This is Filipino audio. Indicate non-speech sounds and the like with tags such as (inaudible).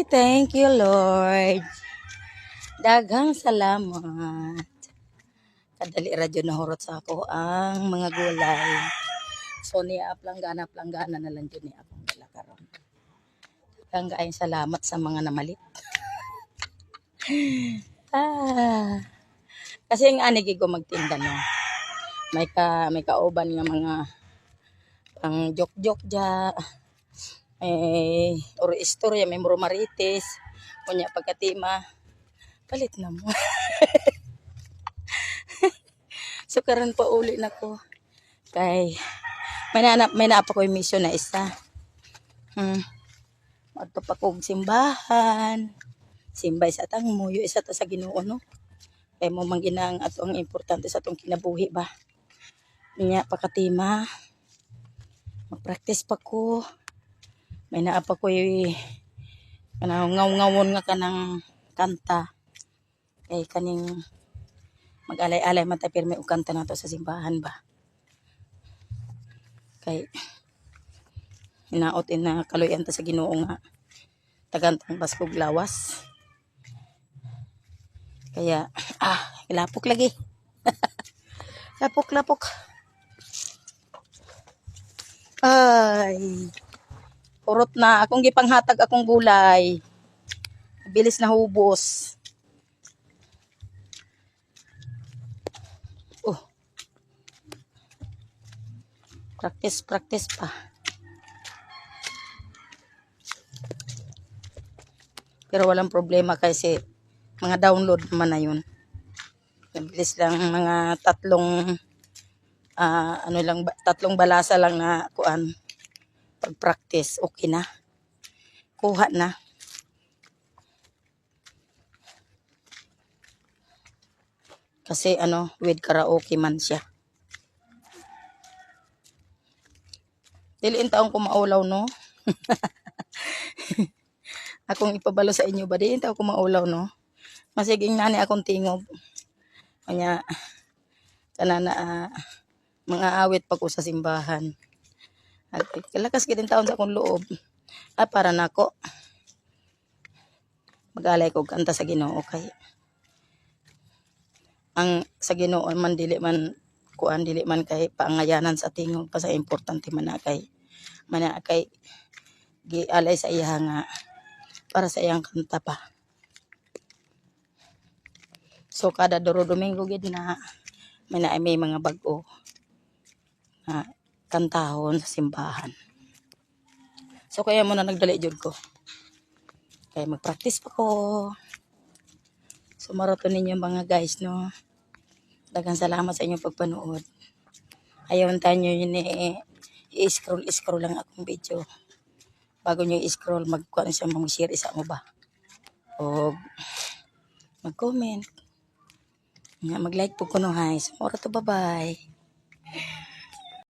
Ay, thank you, Lord. Daghang salamat. Kadali radyo na horot sa ako ang mga gulay. So, niya planggana, planggana na lang dyan niya akong dala karon. Daghang kaayong salamat sa mga namalit. (laughs) ah. Kasi ang anigi ko magtinda no. May ka may kauban nga mga pang joke-joke ja. Eh, or istorya, may muro marites. Kunya pagkatima, palit na mo. (laughs) so karon pa uli na ko. Kay may na may naapa ko yung mission na isa. Hmm. Magpapakog simbahan. Simbay sa tang mo, isa ta sa Ginoo no. Kay mo man ginang at ang importante sa atong kinabuhi ba. Niya pagkatima. Mag-practice pa ko. May naapa ko yung kanang ngaw-ngawon nga kanang kanta. Kay kaning mag-alay-alay man tayo pirmi og kanta nato sa simbahan ba. Kay hinaot in na kaluyan ta sa Ginoo nga tagantang baskog lawas. Kaya (clears throat) ah, lapok lagi. (laughs) lapok lapok. Ay. Kurot na. Akong gipanghatag akong gulay. Bilis na hubos. Oh. Practice, practice pa. Pero walang problema kasi mga download naman na yun. Bilis lang mga tatlong ah, ano lang tatlong balasa lang na kuan pag practice okay na. Kuha na. Kasi ano with karaoke man siya. Diliin taong ko maulaw no? (laughs) Akong ipabalo sa inyo ba? Diliin taong ko maulaw no masiging nani akong tingob kanya kanana ah, mga awit pa ko sa simbahan at kalakas kitin taon sa akong loob. Ah para nako. Magalay ko kanta sa Ginoo kay ang sa Ginoo man dili man kuan dili man kay paangayanan sa tingog pa sa importante man na kay man na kay gialay sa iya nga para sa iyang kanta pa. So kada duro domingo gid na may na may mga bag-o. Na kantahon sa simbahan. So kaya mo na nagdali jud ko. Kaya mag-practice pa ko. So maraton ninyo mga guys no? Dagang salamat sa inyong pagpanood. Ayaw tayo yun eh. I-scroll scroll lang akong video. Bago nyo i-scroll magkuhan siya mag-share isa mo ba? O mag-comment. Nga mag-like po ko no so mora to bye bye